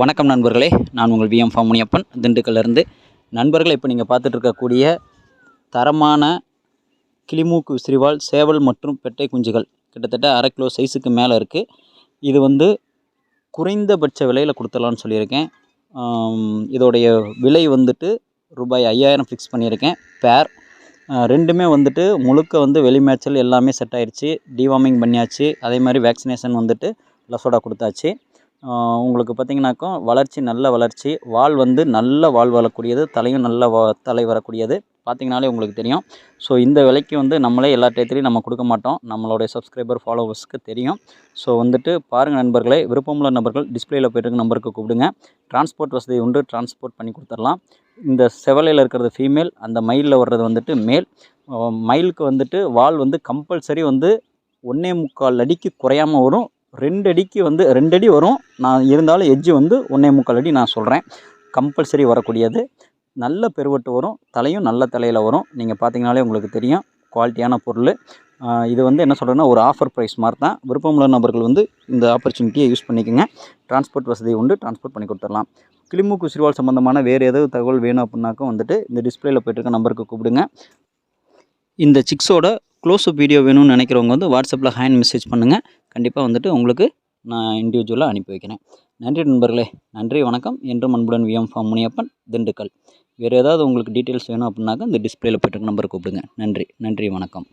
வணக்கம் நண்பர்களே. நான் உங்கள் விஎம் ஃபாமுனியப்பன் திண்டுக்கல்லிருந்து திண்டுக்கல்லேருந்து இப்போ நீங்கள் பார்த்துட்டு இருக்கக்கூடிய தரமான கிளிமூக்கு விசிறிவால் சேவல் மற்றும் பெட்டை குஞ்சுகள். கிட்டத்தட்ட அரை கிலோ சைஸுக்கு மேலே இருக்குது இது வந்து குறைந்தபட்ச விலையில் கொடுத்துடலான்னு சொல்லியிருக்கேன். இதோடைய விலை வந்துட்டு ரூபாய் ஐயாயிரம் ஃபிக்ஸ் பண்ணியிருக்கேன் பேர் ரெண்டுமே வந்துட்டு முழுக்க வந்து வெளிமேய்ச்சல் எல்லாமே செட் ஆயிடுச்சு டிவார்மிங் பண்ணியாச்சு. அதே மாதிரி வேக்சினேஷன் வந்துட்டு லசோடா கொடுத்தாச்சு. உங்களுக்கு பார்த்தீங்கன்னாக்கா வளர்ச்சி நல்ல வளர்ச்சி. வால் வந்து நல்ல வால் வரக்கூடியது தலையும் நல்ல வா தலை வரக்கூடியது. பார்த்தீங்கனாலே உங்களுக்கு தெரியும். ஸோ இந்த விலைக்கு வந்து நம்மளே எல்லா டயத்துலையும் நம்ம கொடுக்க மாட்டோம். நம்மளுடைய சப்ஸ்கிரைபர் ஃபாலோவர்ஸ்க்கு தெரியும். ஸோ வந்துட்டு பாருங்கள் நண்பர்களே விருப்பமுள்ள நபர்கள் டிஸ்பிளேயில் போயிட்டு நம்பருக்கு கூப்பிடுங்க. டிரான்ஸ்போர்ட் வசதி உண்டு டிரான்ஸ்போர்ட் பண்ணி கொடுத்துடலாம். இந்த செவலையில் இருக்கிறது ஃபீமேல் அந்த மயிலில் வர்றது வந்துட்டு மேல் மயிலுக்கு வந்துட்டு வால் வந்து கம்பல்சரி வந்து ஒன்றே முக்கால் அடிக்கு குறையாமல் வரும். ரெண்டு அடிக்கு வந்து ரெண்டு அடி வரும். நான் இருந்தாலும் எஜ்ஜு வந்து ஒன்றே முக்கால் அடி நான் சொல்கிறேன் கம்பல்சரி வரக்கூடியது. நல்ல பெருவட்டு வரும். தலையும் நல்ல தலையில் வரும். நீங்கள் பார்த்தீங்கனாலே உங்களுக்கு தெரியும். குவாலிட்டியான பொருள். இது வந்து என்ன சொல்கிறேன்னா ஒரு ஆஃபர் ப்ரைஸ் மாதிரி தான். விருப்பமுள்ள நபர்கள் வந்து இந்த ஆப்பர்ச்சுனிட்டியை யூஸ் பண்ணிக்கோங்க. டிரான்ஸ்போர்ட் வசதி உண்டு. டிரான்ஸ்போர்ட் பண்ணி கொடுத்துடலாம். கிளிமூக்கு சிறுவால் சம்மந்தமான வேறு ஏதாவது தகவல் வேணும் அப்படின்னாக்கா வந்துட்டு இந்த டிஸ்பிளேயில் போயிட்டு இருக்க நம்பருக்கு கூப்பிடுங்க. இந்த சிக்ஸோட க்ளோஸ்அப் வீடியோ வேணும்னு நினைக்கிறவங்க வந்து வாட்ஸ்அப்பில் ஹேண்ட் மெசேஜ் பண்ணுங்கள் கண்டிப்பாக வந்துட்டு உங்களுக்கு நான் இண்டிவிஜுவலாக அனுப்பி வைக்கிறேன். நன்றி நண்பர்களே. நன்றி வணக்கம். என்றும் அன்புடன் விஎம் ஃபார்ம் முனியப்பன் திண்டுக்கல். வேறு ஏதாவது உங்களுக்கு டீட்டெயில்ஸ் வேணும் அப்படின்னாக்கா இந்த டிஸ்பிளேயில் போய்ட்டு நம்பர் கூப்பிடுங்க. நன்றி நன்றி வணக்கம்.